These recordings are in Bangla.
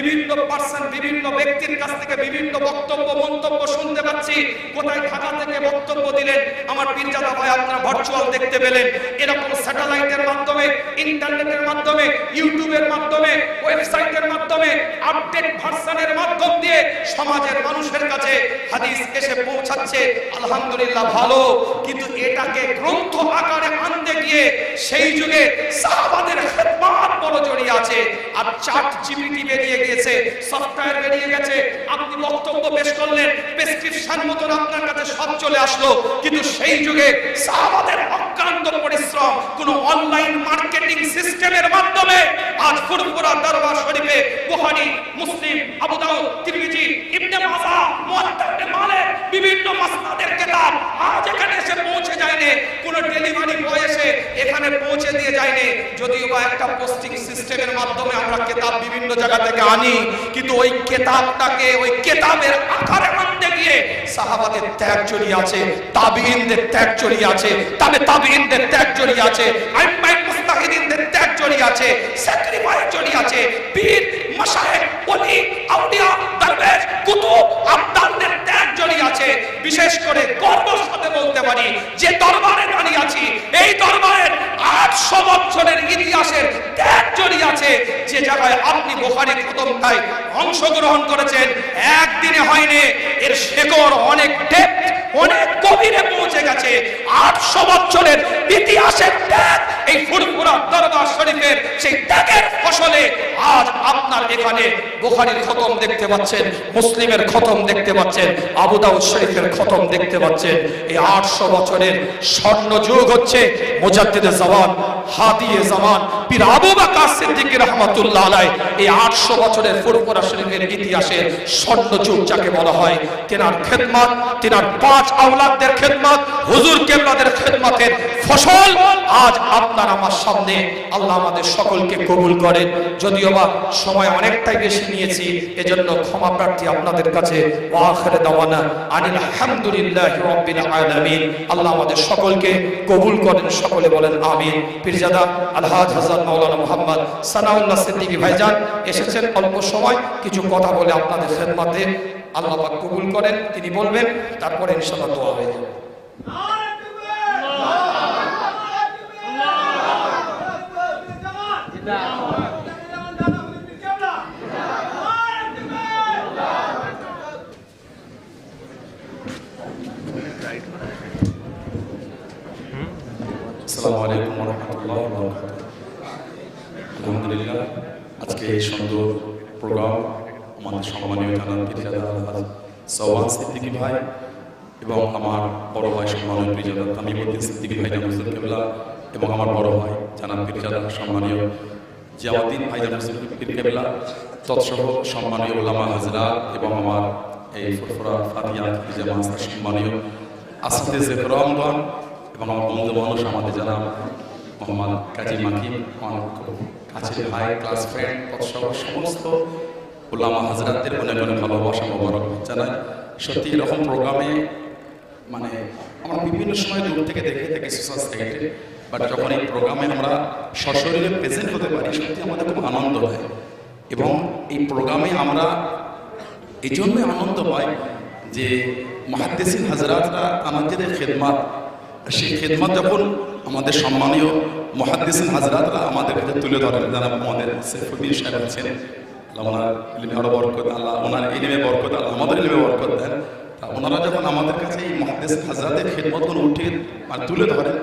বিভিন্ন পার্সন বিভিন্ন ব্যক্তির কাছ থেকে বিভিন্ন বক্তব্য, মন্তব্য শুনতে পাচ্ছি। কোথায় ঢাকা থেকে বক্তব্য দিলেন? আমার পীরজাদা ভাই, আপনারা ভার্চুয়াল দেখতে পেলেন। এরকম স্যাটেলাইটের মাধ্যমে ইন্টারনেটের মাধ্যমে ইউটিউবের মাধ্যমে ওয়েবসাইটের মাধ্যমে আপডেট ভার্সনের মাধ্যম দিয়ে সমাজের মানুষের কাছে হাদিস এসে পৌঁছাচ্ছে। আলহামদুলিল্লাহ ভালো। কিন্তু এটাকে গ্রন্থ আকারে আনতে গিয়ে সেই যুগে সাহাবাদের খেদমাত বড় জড়িয়ে আছে। আর চাট জিপিটি বেরিয়ে গিয়েছে সফটওয়্যার বেরিয়ে গেছে। আপনি বক্তব্য পেশ করলেন প্রেসক্রিপশন মতন আপনার কাছে সব চলে আসলো। কিন্তু সেই যুগে সাহাবাদের অক্লান্ত পরিশ্রম, কোন অনলাইন মার্কেটিং সিস্টেমের মাধ্যমে আজ ফুরফুরা দরবার শরীফে বুখারী মুসলিম, আবু দাউদ, তিরমিজি, ইবনে মাজাহ মুয়াত্তা ইবনে মালিক বিভিন্ন মাসনাদের কিতাব আজ এখানে এসে পৌঁছে যায়নি কোন ডেলিভারি বয় এসে এখানে পৌঁছে দিয়ে যায়নি। যদিও বা একটা পোস্টিং সিস্টেমের মাধ্যমে আমরা কিতাব বিভিন্ন জায়গা থেকে আনি, কিন্তু ওই কিতাবটাকে, ওই কিতাবের আকারে আনতে গিয়ে সাহাবাদের ত্যাগ জড়িয়ে আছে তাবিইনদের ত্যাগ জড়িয়ে আছে, তবে তাবিইনদের ত্যাগ জড়িয়ে আছে আইম্মাই মুস্তাহিদিনদের ত্যাগ জড়িয়ে আছে, স্যাক্রিফাইস জড়িয়ে আছে, পীর, মাশায়েখ, ওলি, আউলিয়া, দরবেশ, কুতুব আবদালদের বিশেষ করে গর্বের বলতে পারি যে দরবারে দাঁড়িয়ে আছি। এই দরবারের আটশো বছরের ইতিহাসের ত্যাগ আছে। যে জায়গায় আপনি বোখারি তাই অংশগ্রহণ করেছেন, একদিনে হয়নি। এর শেকড় অনেক ডেপথ অনেক গভীরে পৌঁছে গেছে। আটশো বছরের ইতিহাসের ত্যাগ এই ফুরফুরা দরবার শরীফের সেই ত্যাগের ফসলে আজ আপনার এখানে বোখারির খতম দেখতে পাচ্ছেন, মুসলিমের খতম দেখতে পাচ্ছেন, আবু দাউদ শরীফের খতম দেখতে পাচ্ছেন। এই আটশো বছরের স্বর্ণ যুগ হচ্ছে মুজাদ্দিদে জামান হাদিয়ে জামান পীর আবু বকর সিদ্দিক রহমাতুল্লাহ আলাই এই আটশো বছরের ফুরফুরা শরীফের ইতিহাসের স্বর্ণ যুগ যাকে বলা হয় খেদমত পাঁচ খেদমত, হুজুর কেবলাদের খেদমতের ফসল আজ আমার সামনে আল্লাহ আমাদের সকলকে কবুল করেন। যদিও বা সময় অনেকটাই বেশি নিয়েছি, এজন্য ক্ষমা প্রার্থী আপনাদের কাছে দাওয়ানা, আনিল আলামিন। আল্লাহ আমাদের সকলকে কবুল করেন, সকলে বলেন আমিন। পীরজাদা আলহাজ হাসান মাওলানা মুহাম্মদ সানাউল্লাহ সিদ্দিকী ভাইজান এসেছেন অল্প সময়, কিছু কথা বলে আপনাদের খেদমতে আল্লাহ পাক কবুল করেন, তিনি বলবেন, তারপরে ইনশাআল্লাহ দোয়া হয়ে যাবে। আসসালামু আলাইকুম রহমতুল্লাহ আলহামদুলিল্লাহ আজকে এই সুন্দর প্রোগ্রাম আমাদের সম্মানীয় জানান সওয়ান সিদ্দিকী ভাই এবং আমার বড় ভাই সম্মানীয় পিরিজাদা তামিমুদ্দিন সিদ্দিকী ভাই কেবলা এবং আমার বড় ভাই জানান পিরিজাদা সম্মানীয় জিয়াউদ্দিন ভাই কেবলা, তৎসহ সম্মানীয় ওলামা হাজরা এবং আমার এই ফুরফুরা ফাতিয়া জামা সম্মানীয় আসাদে জেফরামগণ এবং আমার বন্ধু মানুষ আমাদের জানা মোহাম্মদ কাজী মাকিম আমার কাছের ভাই ক্লাস ফ্রেন্ড সহ সমস্ত উল্লামা হাজরাতদের মনে মনে ভালোবাসা মোবারক জানাই। সত্যি এরকম প্রোগ্রামে মানে আমরা বিভিন্ন সময় দূর থেকে দেখে থাকি সোশ্যাল সাইটে বাট যখন এই প্রোগ্রামে আমরা সশরীরে প্রেজেন্ট হতে পারি সত্যি আমাদের খুব আনন্দ হয়। এবং এই প্রোগ্রামে আমরা এই জন্যই আনন্দ পাই যে মহাদ্দেসিন হাজরাতরা আমাদের খেদমাত। সেই খেদমাত যখন আমাদের সম্মানীয় মহাদ্দেসিন হাজরাতরা আমাদের কাছে তুলে ধরেন। যারা আমাদের সৈফুদ্দিন সাহেব আছেন ওনার আমাদের ওনারা যখন আমাদের কাছে হাজরাতের তুলে ধরেন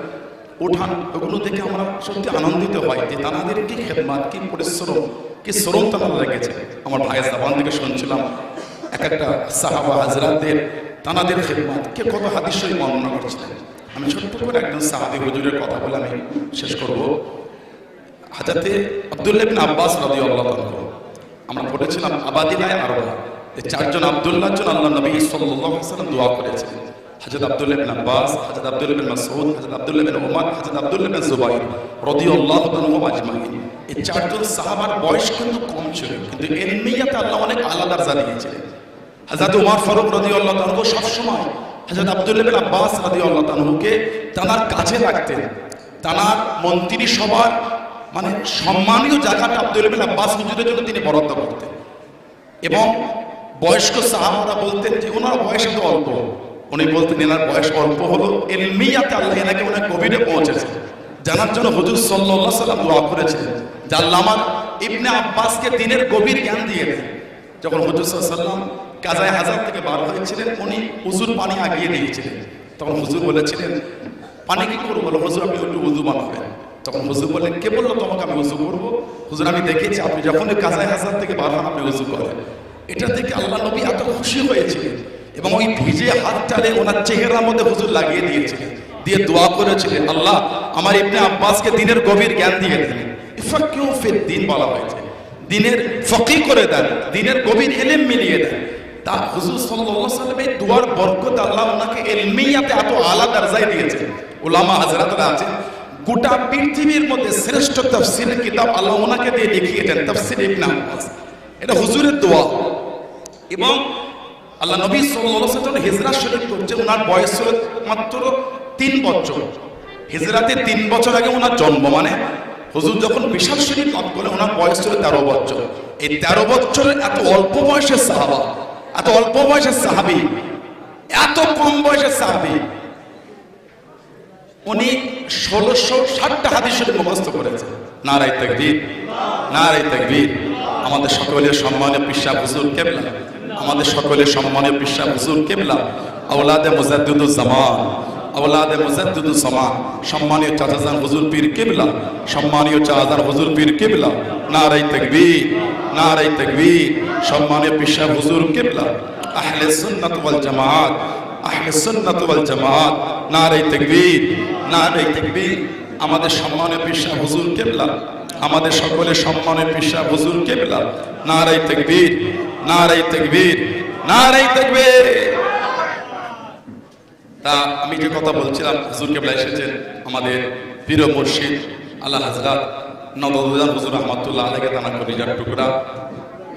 ওগুলো দেখে আমরা সত্যি আনন্দিত যে কি শ্রম আমার ভাইয়ের থেকে শুনছিলাম, এক একটা সাহাবা হাজরাতদের তানাদের খেদমাত কে কত হাদিস বর্ণনা করছিলেন। আমি ছোট্ট করে একজন সাহাবি হুজুরের কথা বলে আমি শেষ করব। হাজাতে আব্দুল্লাহ ইবনে আব্বাস রাদিয়াল্লাহু আনহু, আমরা পড়েছিলাম আবাদিলায় আরবা। এই চারজন আব্দুল্লাহর জন্য আল্লাহ নবী আলাইহি দোয়া করেছেন। হযরত আব্দুল্লাহ ইবনে আব্বাস হযরত আব্দুল্লাহ ইবনে মাসউদ হযরত আব্দুল্লাহ ইবনে উমর হযরত আব্দুল্লাহ ইবনে জুবাইর রাদিয়াল্লাহু আনহুম আজমাইন। এই চারজন সাহাবার বয়স কিন্তু কম ছিল, কিন্তু এলমিয়াতে আল্লাহ অনেক আলাদা দরজা দিয়েছিলেন হযরত উমর ফারুক রাদিয়াল্লাহু আনহু সব সময় হযরত আব্দুল্লাহ ইবনে আব্বাস রাদিয়াল্লাহু আনহুকে তানার কাছে রাখতেন তানার মন্ত্রী সভার মানে সম্মানীয় জায়গাটা আব্দুল্লাহ ইবনে আব্বাস হুজুরের জন্য তিনি বরাদ্দ করতেন। এবং বয়স্ক সাহাবারা বলতেন যে, ওনার বয়স তো অল্প। উনি বলতেন, এনার বয়স অল্প হলো। এলমিয়াতে আল্লাহ এনাকে ওনার গভীরে পৌঁছেছে। জানার জন্য হুজুর সাল্লাল্লাহু সাল্লাম দোয়া করেছিলেন যে আল্লাহ ইবনে আব্বাসকে দিনের গভীর জ্ঞান দিয়ে দেন। যখন হুজুর সাল্লাম কাজায় হাজার থেকে বার হয়েছিলেন, উনি হুজুর পানি আগিয়ে দিয়েছিলেন। তখন হুজুর বলেছিলেন, পানি কি করব বলো, হুজুর আপনি একটু উজু বানাবেন। তখন হুজুর বললেন, কে বলল তোমাকে আমি উজু করব? হুজুর, আমি দেখেছি, আপনি যখন কাজায় হাজার থেকে বার হন, আপনি উজু করেন। এটা দেখে আল্লাহ নবী এত খুশি হয়েছিলেন এবং ওই ভিজে হাতটারে ওনার চেহারার মধ্যে হুজুর লাগিয়ে দিয়েছিলেন, দিয়ে দোয়া করেছিলেন, আল্লাহ, আমার ইবনে আব্বাসকে দিনের গভীর জ্ঞান দিয়ে দিলেন। ইফাকিউ ফিদ দিন বলা হয়েছে। দিনের ফকি করে দেন, দিনের গভীর এলেম মিলিয়ে দেন। তা হুজুর সাল্লাল্লাহু আলাইহি দুয়ার বরকত আল্লাহ ওনাকে ইলমিয়াতে এত আলা দরজায় দিয়েছে। উলামা হযরতরা আছেন। গোটা পৃথিবীর মধ্যে শ্রেষ্ঠ তাফসীরের কিতাব আল্লাহ ওনাকে দিয়ে দেখিয়েছেন, তাফসীর ইবনে আব্বাস। এটা হুজুরের দোয়া। এবং আল্লাহ নবী সাল্লাল্লাহু আলাইহি হিজরা শরীফ করছে ওনার বয়স ছিল মাত্র তিন বছর। হিজরাতে তিন বছর আগে ওনার জন্ম মানে হুজুর যখন বিশাল শরীফ লাভ করে, ওনার বয়স ছিল তেরো বছর। এই তেরো বছরের এত অল্প বয়সের সাহাবা এত অল্প বয়সের সাহাবি, এত কম বয়সের সাহাবি। উনি ষোলোশো ষাটটা হাদিস শরীফ মুখস্থ করেছেন। নারায় তাকবীর নারায় তাকবীর। আমাদের সকলের সম্মানে পিসা হুজুর কেবলা, আমাদের সকলের সম্মানে পিসা হুজুর কেবলা, আওলাদে মুজাদ্দুদুজ জামান। আওলাদে মুজাদ্দুদুজ জামান সম্মানীয় চাচাজান হুজুর পীর কেবলা, সম্মানীয় চাচাজান হুজুর পীর কেবলা নারাই তাকবীর নারাই তাকবীর। সম্মানীয় পিসা হুজুর কেবলা, আহলে সুন্নাত ওয়াল জামাত, আহলে সুন্নাত ওয়াল জামাত নারে তাকবীর নারে তাকবীর। আমাদের সম্মানের পিসা হুজুর কেবলা, আমাদের সকলের সম্মানের পিসা হুজুর কেবলা নারে তাকবীর নারে তাকবীর নারে তাকবীর। তা আমি যে কথা বলছিলাম, হুজুর কেবলা এসেছেন আমাদের প্রিয় মুর্শিদ আল্লাহ হাজরাত নবদুল্লাহ হুজুর রহমতুল্লাহ আলাইকে তানা কলিজার টুকরা।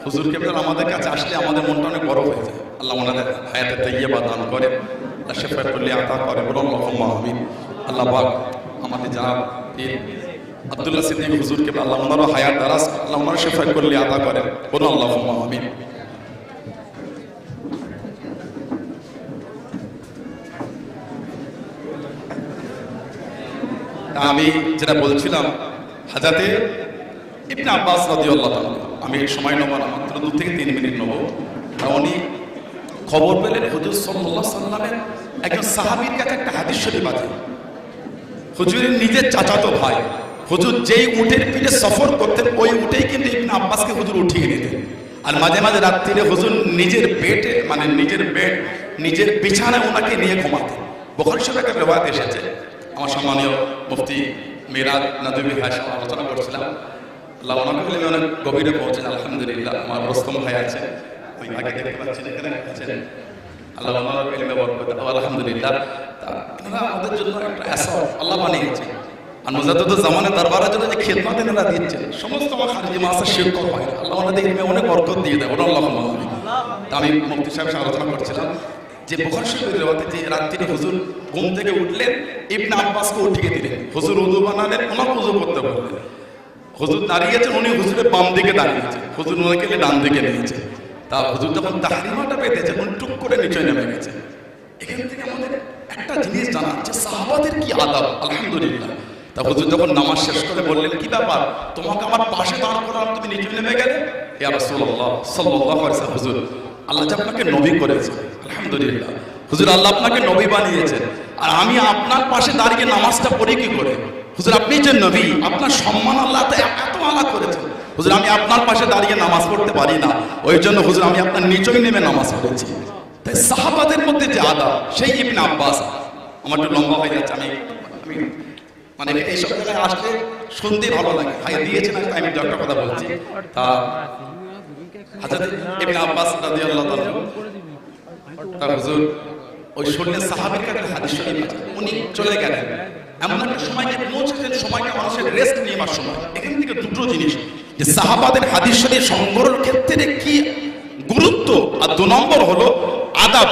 হুজুর কেবলার আমাদের কাছে আসলে আমাদের মনটা অনেক বড় হয়ে যায়। আল্লাহ ওনাদের হায়াতে তৈয়বা দান করে আল্লাহ শেফায় করলে আতা করে। বলুন, আল্লাহুম্মা আমিন। আল্লাহ পাক আমাদের যারা পীর আব্দুল্লাহ সিদ্দিক হুজুর আল্লাহ ওনারও হায়াত দারাজ, আল্লাহ ওনারও শেফায় করলে আতা করেন। বলুন, আল্লাহুম্মা আমিন। আমি যেটা বলছিলাম হাজাতে ইবনে আব্বাস রাদিয়াল্লাহু তাআলা আমি সময় নেব না, মাত্র দু থেকে তিন মিনিট নেব। উনি খবর পেলেন হুজুর সাল্লাল্লাহু সাল্লামের একজন সাহাবীর কাছে একটা হাদিস শরীফ আছে। হুজুরের নিজের চাচাতো ভাই, হুজুর যেই উটের পিঠে সফর করতেন, ওই উটেই কিন্তু ইবনে আব্বাসকে হুজুর উঠিয়ে নিতেন। আর মাঝে মাঝে রাত্রিরে হুজুর নিজের বেডে মানে নিজের বেড নিজের বিছানায় ওনাকে নিয়ে ঘুমাতেন। বখারি সাহেব একটা রেওয়ায়ত এসেছে। আমার সম্মানীয় মুফতি মিরাজ নাদুবি সাহেব আলোচনা করছিলাম। আল্লাহ ওনাকে বলে অনেক গভীরে পৌঁছেন, আলহামদুলিল্লাহ। আমার রস্তম ভাই আছে। ওই আগে দেখতে পাচ্ছেন আল্লাহ ওনার ইলমে বরকত আলহামদুলিল্লাহ। আমাদের জন্য একটা অ্যাসর আল্লাহ বানিয়েছে। আর মুজাদ্দুদ জামানের দরবারের জন্য যে সমস্ত আমার খারিজি মাসা শিক্ষক হয় আল্লাহ ওনাদের অনেক বরকত দিয়ে দেয় ওরা আল্লাহ। আমি মুফতি সাহেব আলোচনা করছিলাম যে, বুখারী শরীফের রিওয়ায়াতে যে হুজুর ঘুম থেকে উঠলেন ইবনে আব্বাসকে উঠিয়ে দিলেন হুজুর উযু বানালেন ওনাকে উযু করতে বললেন। হুজুর দাঁড়িয়েছেন, উনি হুজুরের বাম দিকে দাঁড়িয়েছেন হুজুর ওনাকে ডান দিকে নিয়েছে। তা হুজুর যখন তাহরিমাটা পেতেছে, উনি টুক করে নিচে নেমে গেছে। এখান থেকে আমাদের একটা জিনিস জানা যে সাহাবাদের কি আদাব? আলহামদুলিল্লাহ। তা হুজুর যখন নামাজ শেষ করে বললেন, কি ব্যাপার? তোমাকে আমার পাশে দাঁড় করার তুমি নিচে নেমে গেলে? ইয়া রাসূলুল্লাহ, সাল্লাল্লাহু আলাইহি হুজুর, আল্লাহ আপনাকে নবী করেছে। আলহামদুলিল্লাহ। হুজুর, আল্লাহ আপনাকে নবী বানিয়েছেন। আর আমি আপনার পাশে দাঁড়িয়ে নামাজটা পড়ি কি করে? হুজুর, আপনি যে নবী, আপনার সম্মান আল্লাহ এত আলা করেছেন। হুজুর, আমি আপনার পাশে দাঁড়িয়ে নামাজ পড়তে পারি না। ওই জন্য হুজুর, আমি আপনার নিচই নেমে নামাজ পড়েছি। তাই সাহাবাদের মধ্যে যে আদা সেই ইবনে আব্বাস, আমার একটু লম্বা হয়ে যাচ্ছে, আমি মানে এইসব জায়গায় আসলে শুনতে ভালো লাগে। ভাই, দিয়েছেন আমি একটা কথা বলছি। তা হাজরত ইবনে আব্বাস রাদিয়াল্লাহু তাআলা হুজুর ওই শুনলে সাহাবীর কাছে হাদিস উনি চলে গেলেন। এমন একটা সময় যে সময়টা মানুষের রেস্ট নেওয়ার সময়। এখান থেকে দুটো জিনিস। যে সাহাবাদের হাদিস শরীফ সংগ্রহের ক্ষেত্রে কি গুরুত্ব? আর দু নম্বর হলো আদাব।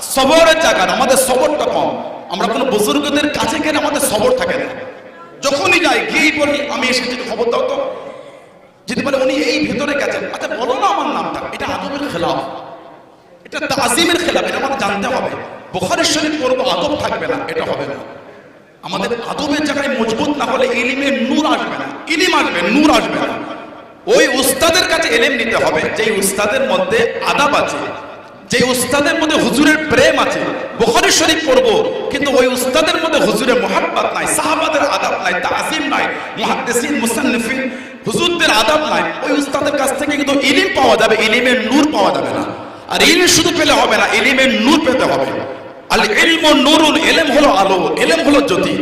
সবরের জায়গা আমাদের সবরটা কম। আমরা কোনো বুজুর্গদের কাছে গেলে আমাদের সবর থাকে না। যখনই যাই, গিয়েই বলি, আমি এসেছি খবর দাও তো। যদি বলে, উনি এই ভেতরে গেছেন। আচ্ছা বলো না আমার নামটা। এটা আদব তাজিমের খেলাফ। এটা আমাদের জানতে হবে। বোখারের শরীফ পড়ব আদব থাকবে না, এটা হবে না। আমাদের আদবের জায়গায় মজবুত না হলে ইলিমের নূর আসবে না। ইলিম আসবে, নূর আসবে না। ওই উস্তাদের কাছে এলেম নিতে হবে যে উস্তাদের মধ্যে আদাব আছে যে উস্তাদের মধ্যে হুজুরের প্রেম আছে। বুখারী শরীফ পড়ব, কিন্তু ওই উস্তাদের মধ্যে হুজুরের মোহাব্বত নাই, সাহাবাদের আদাব নাই তাজিম নাই, মুহাদ্দিসিন, মুসান্নিফিন, হুজুরদের আদাব নাই। ওই উস্তাদের কাছ থেকে কিন্তু ইলিম পাওয়া যাবে ইলিমের নূর পাওয়া যাবে না। আর ইলিম শুধু পেলে হবে না ইলিমের নূর পেতে হবে। আল ইলম নুরুল এলেম হলো আলো এলেম হলো জ্যোতি।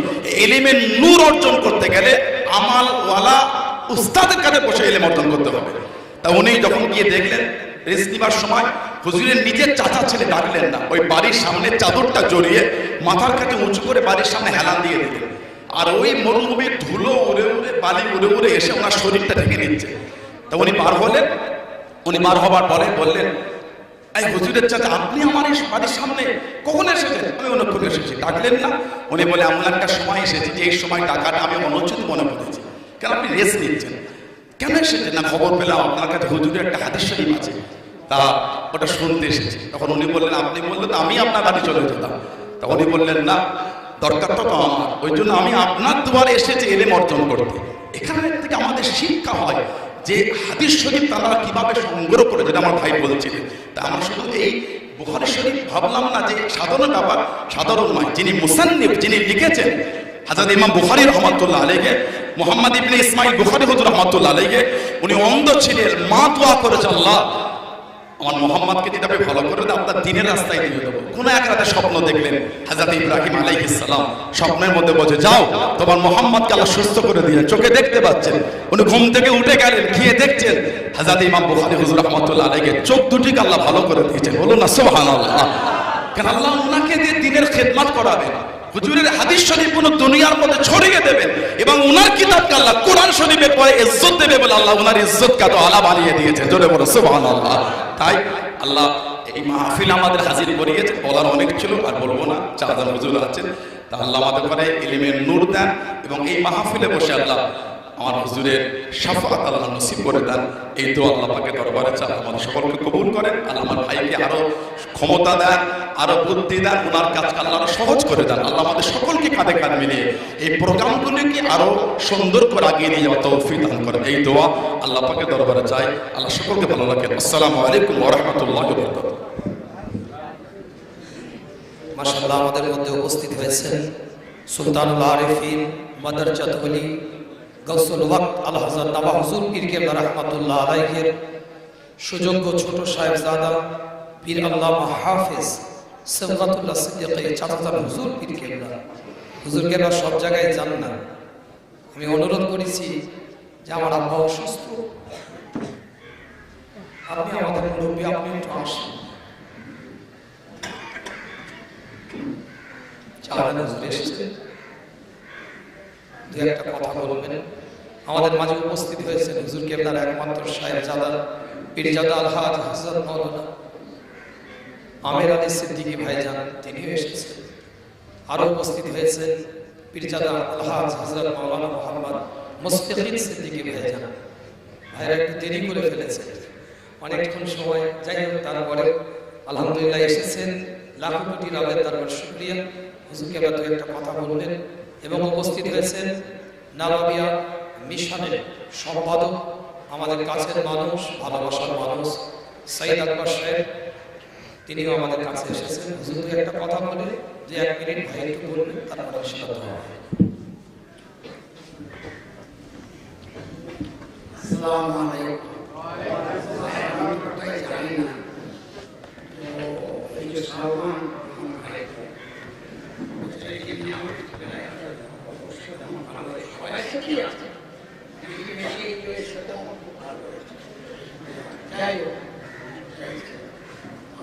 এলিমের নূর অর্জন করতে গেলে আমাল ওয়ালা উস্তাদের কাছে বসে এলেম অর্জন করতে হবে। তা উনি যখন গিয়ে দেখলেন, রেস্ট নিবার সময়, হুজুরের নিজের চাচা ছেলে ডাকলেন না। ওই বাড়ির সামনে চাদরটা জড়িয়ে মাথার কাছে উঁচু করে বাড়ির সামনে হেলান দিয়ে দিলেন। আর ওই মরুভূমির ধুলো উড়ে উড়ে, বালি উড়ে উড়ে এসে ওনার শরীরটা ঢেকে নিচ্ছে তা উনি বার হলেন। উনি বার হবার পরে বললেন এই হুজুরের চাচা, আপনি আমার এই বাড়ির সামনে কখন এসেছেন? আমি অনুক্ষণ এসেছি। ডাকলেন না? উনি বলে, এমন একটা সময় এসেছি যে এই সময় টাকাটা আমি অনুচিত মনে করেছি। কেন আপনি রেস্ট নিচ্ছেন? কেন এসেছেন? না, খবর পেলাম। আপনার কাছে হুজুরের একটা হাদিস শরীফ আছে। তা ওটা শুনতে এসেছি। তখন উনি বললেন, আপনি বললেন আমি আপনার বাড়ি চলে যেতাম। তখন উনি বললেন, না, দরকারটা তো আমার। ওই জন্য আমি আপনার দুয়ারে এসেছি এলেম অর্জন করতে। এখানে থেকে আমাদের শিক্ষা হয় যে হাদিস শরীফ তারা কীভাবে সংগ্রহ করে, যেটা আমার ভাই বলছিলেন। তা আমরা শুধু এই বুখারি শরীফ ভাবলাম না যে সাধারণ ব্যাপার সাধারণ নয়, যিনি মুসান্নিফ, যিনি লিখেছেন, হাজার ইমাম বুখারি রহমতুল্লাহ আলীকে মোহাম্মদ ইবনে ইসমাইল বুখারি হুজুর রহমতুল্লাহ আলীকে উনি অন্ধ ছিলেন, মা দোয়া করেছে আল্লাহ আমার মোহাম্মদকে যদি আপনি ভালো করে দেন আপনার দিনের রাস্তায় দিয়ে দেবো। কোন এক রাতে স্বপ্ন দেখলেন হাজার ইব্রাহিম আলাইহিস সালাম স্বপ্নের মধ্যে বলছে, যাও, তোমার মোহাম্মদকে আল্লাহ সুস্থ করে দিয়ে চোখে দেখতে পাচ্ছেন, উনি ঘুম থেকে উঠে গেলেন গিয়ে দেখছেন। হাজার ইমাম বুখারী হুজুর রহমতুল্লাহ আলাইকে চোখ দুটিকে আল্লাহ ভালো করে দিয়েছেন। বলুন না, সুবহানাল্লাহ। কেন আল্লাহ ওনাকে দিয়ে দিনের খেদমত করাবেন? হুজুরের হাদিস শরীফ পুরো দুনিয়ার মধ্যে ছড়িয়ে দেবেন এবং উনার কিতাবকে আল্লাহ কোরআন শরীফের পরে ইজ্জত দেবে বলে আল্লাহ উনার ইজ্জতকে তো আলা বানিয়ে দিয়েছে। জোরে বলো, সুবহানাল্লাহ। তাই আল্লাহ এই মাহফিল আমাদের হাজির করিয়েছে, বলার অনেক ছিল, আর বলব না চাঁদা হুজুর আছেন। তা আল্লাহ আমাদের করে ইলিমের নূর দেন এবং এই মাহফিলে বসে আল্লাহ আমার হুজুরের শাফাত আল্লাহ নসিব করে দেন। এই তো আল্লাহ পাকে দরবারে চান আমাদের সকলকে কবুল করেন। আর আমার ভাইকে আরও ক্ষমতা দেন, আরও বুদ্ধি দেন, ওনার কাজ আল্লাহ সহজ করে দেন। আল্লাহ আমাদের সকলকে কাঁধে কাঁধ মিলিয়ে এই প্রোগ্রামগুলিকে আরও সুন্দর করে আগিয়ে নিয়ে যাওয়া তৌফিক দান করেন। এই দোয়া আল্লাহ পাকে দরবারে চাই। আল্লাহ সকলকে ভালো রাখেন। আসসালামু আলাইকুম ওয়া রাহমাতুল্লাহি মাশাআল্লাহ, আমাদের মধ্যে উপস্থিত হয়েছেন আরিফিন গৌসুল ওয়াক্ত আল নওয়াব হুজুর, পীর কেবলা সুযোগ্য ছোট সাহেবজাদা পীর আল্লামা হাফেজ হুজুর পীর কেবলা হুজুর কেবলা সব জায়গায় যান না। আমি অনুরোধ করেছি যে আমার আব্বা অসুস্থ। আপনি আমাদের মুরব্বী, আপনি একটু আসেন। আমাদের মাঝে উপস্থিত হয়েছেন হুজুর কেবলার একমাত্র সাহেব জাদা পীরজাদা আলহাজ হাসান মৌলানা আমের আলী সিদ্দিকী ভাইজান, তিনিও এসেছেন। আরও উপস্থিত হয়েছেন পীরজাদা আলহাজ হজরত মৌলানা মোহাম্মদ মুস্তাকিম সিদ্দিকী ভাইজান। ভাইরা একটু দেরি করে ফেলেছে অনেকক্ষণ সময়, যাই হোক, তারপরে আলহামদুলিল্লাহ এসেছেন। লাখ কোটি রাবের দরবার শুক্রিয়া। হুজুরকে এবার দু একটা কথা বললেন। এবং উপস্থিত হয়েছেন নালাবিয়া মিশনের সম্পাদক, আমাদের কাছের মানুষ, ভালোবাসার মানুষ সাইদ আকবর সাহেব। তিনিও আমাদের কাছে এসেছেন। হুজুর একটা কথা বলে যে, এক মিনিট ভাই, একটু বললেন তারপরে আশীর্বাদ হবে। আসসালামু আলাইকুম। না। তো যাই হোক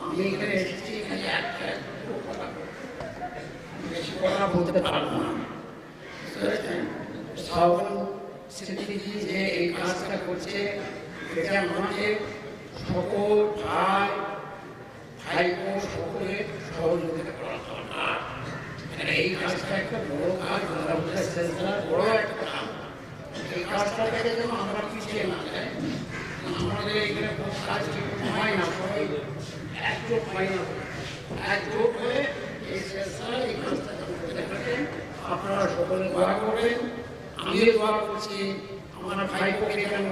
আমি এখানে এসেছি এখানে একটা কথা বলব। বেশি বলতে পারব না বুঝতে পেরেছেন? যে এই কাজটা করছে এটা আমাদের সকল ভাই ভাইপো সকলের সহযোগিতা করা দরকার মানে এই কাজটা একটা বড় কাজ আল্লাহ সেন্টার বড় একটা কাজ এই কাজটা থেকে যেন আমরা পিছিয়ে না যাই আমাদের এখানে বহু কাজ আজকে হয় না সবাই একজোট হয় না একজোট হয়ে এই শেষরা এই কাজটা করতে থাকেন আপনারা সকলে দোয়া করবেন, আমিও দোয়া করছি, আমার ভাইপোকে যেন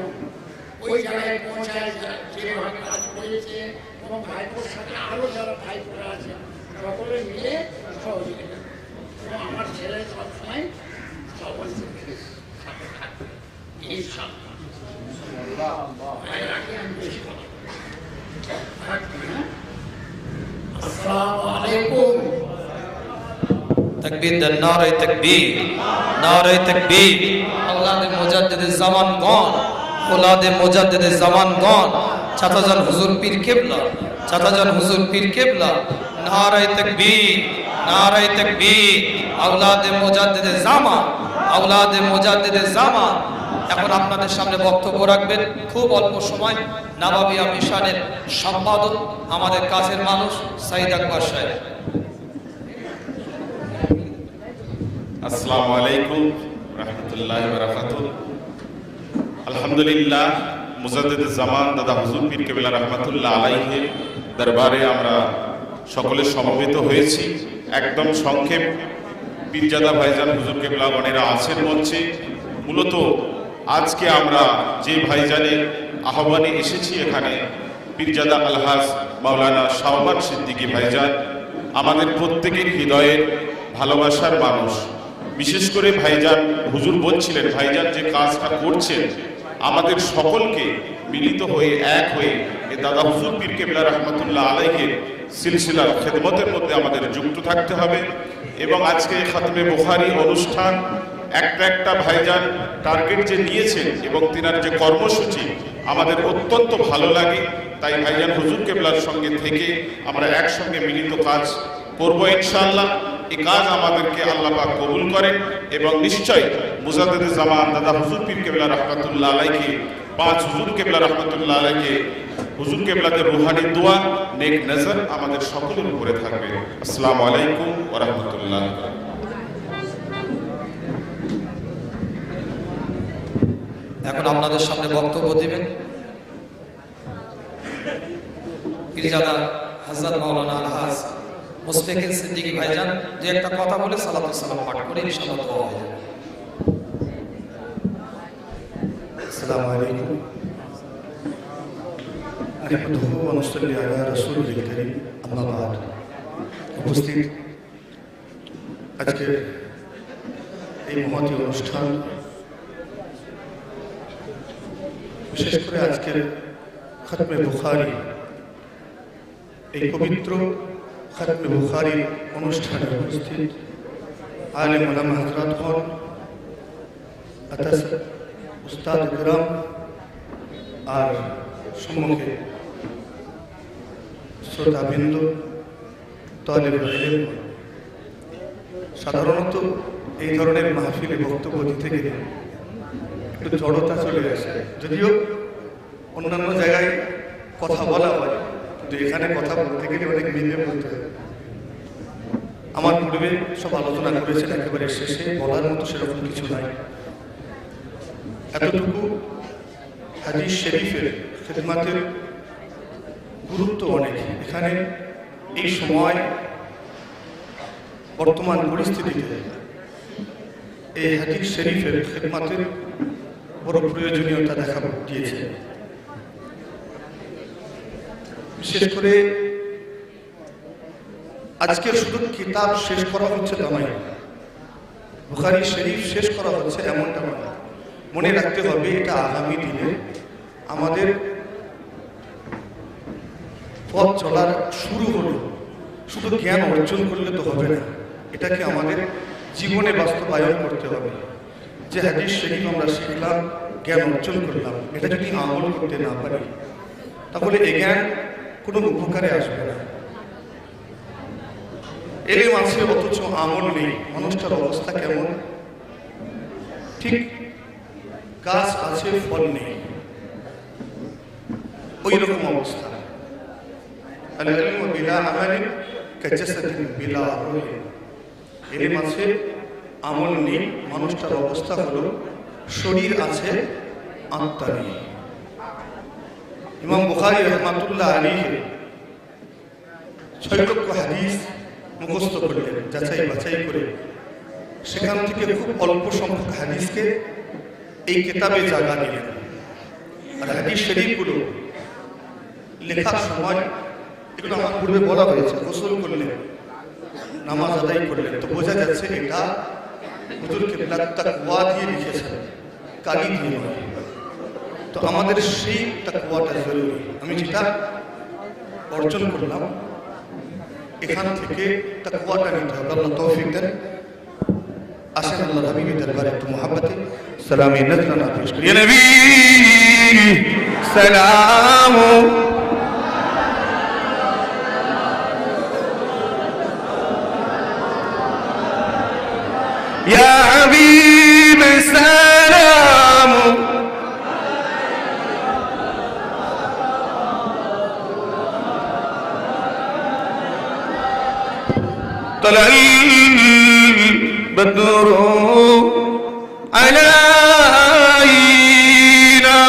ওই জায়গায় পৌঁছায় যেভাবে কাজ করেছে এবং ভাইপোর সাথে আরও যারা ভাইপোরা আছে, সকলে মিলে সহযোগিতা এবং আমার ছেলে সবসময় সবার সাথে থাকবে। ভাইয়ের আগে আমি বেশি কথা বলব না। থাকবে, হ্যাঁ? আসসালামু আলাইকুম তকবীর দেন নারে তকবীর নারে তকবীর। আওলাদে মুজাদ্দিদে জামান গণ ওলাদে মুজাদ্দিদে জামান গণ চাচাজান হুজুর পীর কেবলা, চাচাজান হুজুর পীর কেবলা। নারে তকবীর নারে তকবীর। আওলাদে মুজাদ্দিদে জামান, আওলাদে মুজাদ্দিদে জামান। এখন আপনাদের সামনে বক্তব্য রাখবেন, খুব অল্প সময়। নাবাবিয়া মিশনের সম্পাদক, আমাদের কাছের মানুষ, সাইদ আকবর সাহেব। আসসালামু আলাইকুম রহমতুল্লাহ বারাকাতুহ। আলহামদুলিল্লাহ, মুজাদ্দিদ জামান দাদা হুজুর পীর কেবলা রহমতুল্লাহ আলাইহে দরবারে আমরা সকলে সমবেত হয়েছি। একদম সংক্ষেপ পীরজাদা ভাইজান হুজুর কেবলা গণেরা আছেন মঞ্চে। মূলত আজকে আমরা যে ভাইজানের আহ্বানে এসেছি এখানে, পীরজাদা আলহাজ মাওলানা শাহবান সিদ্দিকী ভাইজান, আমাদের প্রত্যেকের হৃদয়ের ভালোবাসার মানুষ। বিশেষ করে ভাইজান, হুজুর বলছিলেন, ভাইজান, যে কাজটা করছেন, আমাদের সকলকে মিলিত হয়ে, এক হয়ে এ দাদা হুজুর পীর কেবলা রহমতুল্লাহ আলাইকে সিলসিলার খেদমতের মধ্যে আমাদের যুক্ত থাকতে হবে। এবং আজকে খাতমে বুখারি অনুষ্ঠান, একটা একটা ভাইজান টার্গেট যে নিয়েছেন এবং তিনার যে কর্মসূচি আমাদের অত্যন্ত ভালো লাগে। তাই ভাইজান হুজুর কেবলার সঙ্গে থেকে আমরা একসঙ্গে মিলিত কাজ করব ইনশাআল্লাহ। এই কাজ আমাদেরকে আল্লাপাক কবুল করেন এবং নিশ্চয় মুজাদ্দিদ জামান দাদা হুজুর পীর কেবলা রহমতুল্লাহ আলাইকে পাঁচ হুজুর কেবলা রহমতুল্লাহ আলাইকে হুজুর কেবলাতে রুহানি দোয়া, নেক নজর আমাদের সকলের উপরে থাকবে। আসসালামু আলাইকুম ওয়া রাহমাতুল্লাহ। এখন আপনাদের সামনে বক্তব্য দিবেন। পীরজাদা হযরত মাওলানা আলহাজ মুসফিকুল সিদ্দিকী ভাইজান যে একটা কথা বলে সালাতু সালাম পাঠ করে ইনশাআল্লাহ দোয়া হয়ে যাবে السلام عليكم نحمده ونصلي على رسوله الكريم أما بعد উপস্থিত আজকে এই মহতি অনুষ্ঠান বিশেষ করে আজকের খতমে বুখারি এই পবিত্র খতমে বুখারির অনুষ্ঠানে উপস্থিত আলেম আলম হজরতগণ আতাস উস্তাদ গ্রাম আর সম্মুখে শ্রোতাবিন্দু তলেব সাধারণত এই ধরনের মাহফিলে বক্তব্য দিতে গেলে একটু জড়তা চলে আসে। যদিও অন্যান্য জায়গায় কথা বলা হয় কিন্তু এখানে কথা বলতে গেলে অনেক মিলে বলতে হয়। আমার পূর্বে সব আলোচনা করেছেন, একেবারে শেষে বলার মতো সেরকম কিছু নাই। এতটুকু হাদিস শরীফের খেদমাতের গুরুত্ব অনেক। এখানে এই সময় বর্তমান পরিস্থিতিতে এই হাদিস শরীফের খেদমাতের বড় প্রয়োজনীয়তা দেখা দিয়েছে। বিশেষ করে আজকে শুধু কিতাব শেষ করা হচ্ছে নয়। বুখারি শরীফ শেষ করা হচ্ছে এমনটা নয়। মনে রাখতে হবে এটা আগামী দিনে আমাদের পথ চলার শুরু হলো। শুধু জ্ঞান অর্জন করলে তো হবে না। এটাকে আমাদের জীবনে বাস্তবায়ন করতে হবে। যে হাদিস শরীফ আমরা শিখলাম, জ্ঞান অর্জন করলাম, এটা যদি আমল করতে না পারি, তাহলে এই জ্ঞান কোনো উপকারে আসবে না এলে আছে অথচ আমল নেই মানুষটার অবস্থা কেমন ঠিক গাছ আছে ফল নেই ওই রকম অবস্থা العلم بلا عمل كجسد بلا روح এর মাঝে আমল নেই মানুষটার অবস্থা হলো শরীর আছে আত্মা নেই ইমাম বুখারি রহমাতুল্লাহ আলীকে ছয় লক্ষ হাদিস মুখস্থ করলেন যাচাই বাছাই করে। সেখান থেকে খুব অল্প সংখ্যক হাদিসকে এই কেতাবে জায়গা নিলেন। আর হাদিস শরীফগুলো লেখার সময় এগুলো আমার পূর্বে বলা হয়েছে গোসল করলেন নামাজ আদায় করলেন। তো বোঝা যাচ্ছে এটা হুজুর কেবলা তাকওয়া দিয়ে লিখেছেন কালি দিয়ে নয়। তো আমাদের সেই তাকওয়াটা জরুরি আমি যেটা অর্জন করলাম এখান থেকে তাকওয়াটা নিতে হবে আল্লাহ তৌফিক দেন আসেন আল্লাহ হাবিবি দরবারে একটু মোহাব্বতে সালামে নজরানা পেশ করি ইয়া নবী সালাম يا حبيب سلام طلع البدر علينا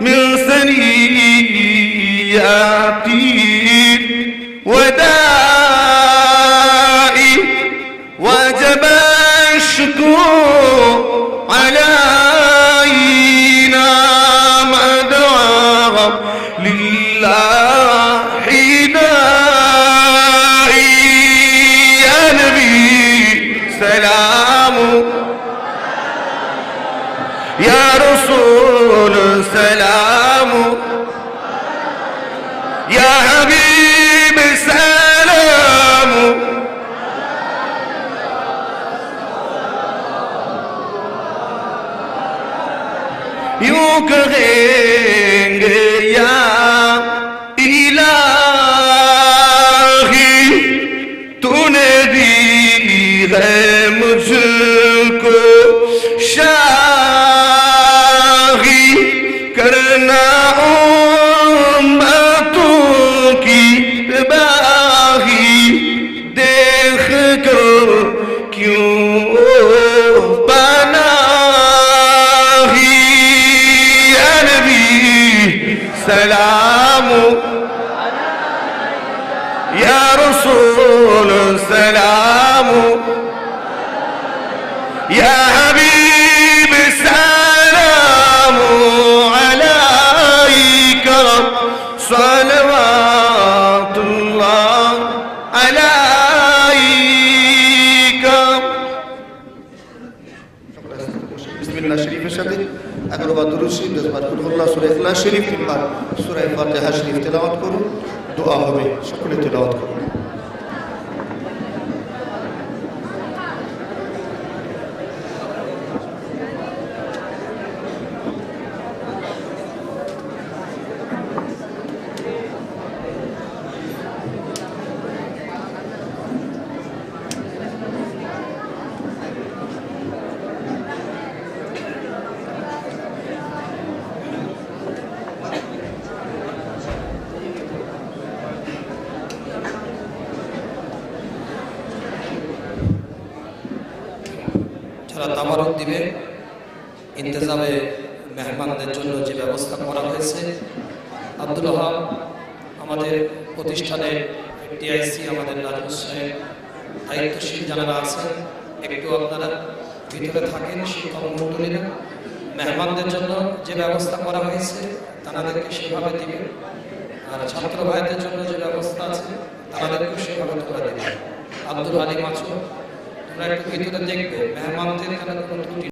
من ثنيات وداء You কুলহুল্লাহ সূরা ইখলাস শরীফ কিংবা সুরে ফাতেহা শরীফ তেলাওয়াত করুন। দোয়া হবে, সকলে তেলাওয়াত করুন। যারা তামারক দিবে। ইন্তজামে মেহমানদের জন্য যে ব্যবস্থা করা হয়েছে। আব্দুল হাব আমাদের প্রতিষ্ঠানে টিআইসি আমাদের সাহেব দায়িত্বশীল যারা আছেন, একটু আপনারা ভিতরে থাকেন, শিক্ষক মেহমানদের জন্য যে ব্যবস্থা করা হয়েছে, তাদেরকে সেভাবে দিবেন আর ছাত্র ভাইদের জন্য যে ব্যবস্থা আছে, তাদেরকেও সেভাবে তোলা দেবে। আব্দুল আলী মাছুর তোমরা একটু ভিতরে দেখবে মেহমানদের কোনো ত্রুটি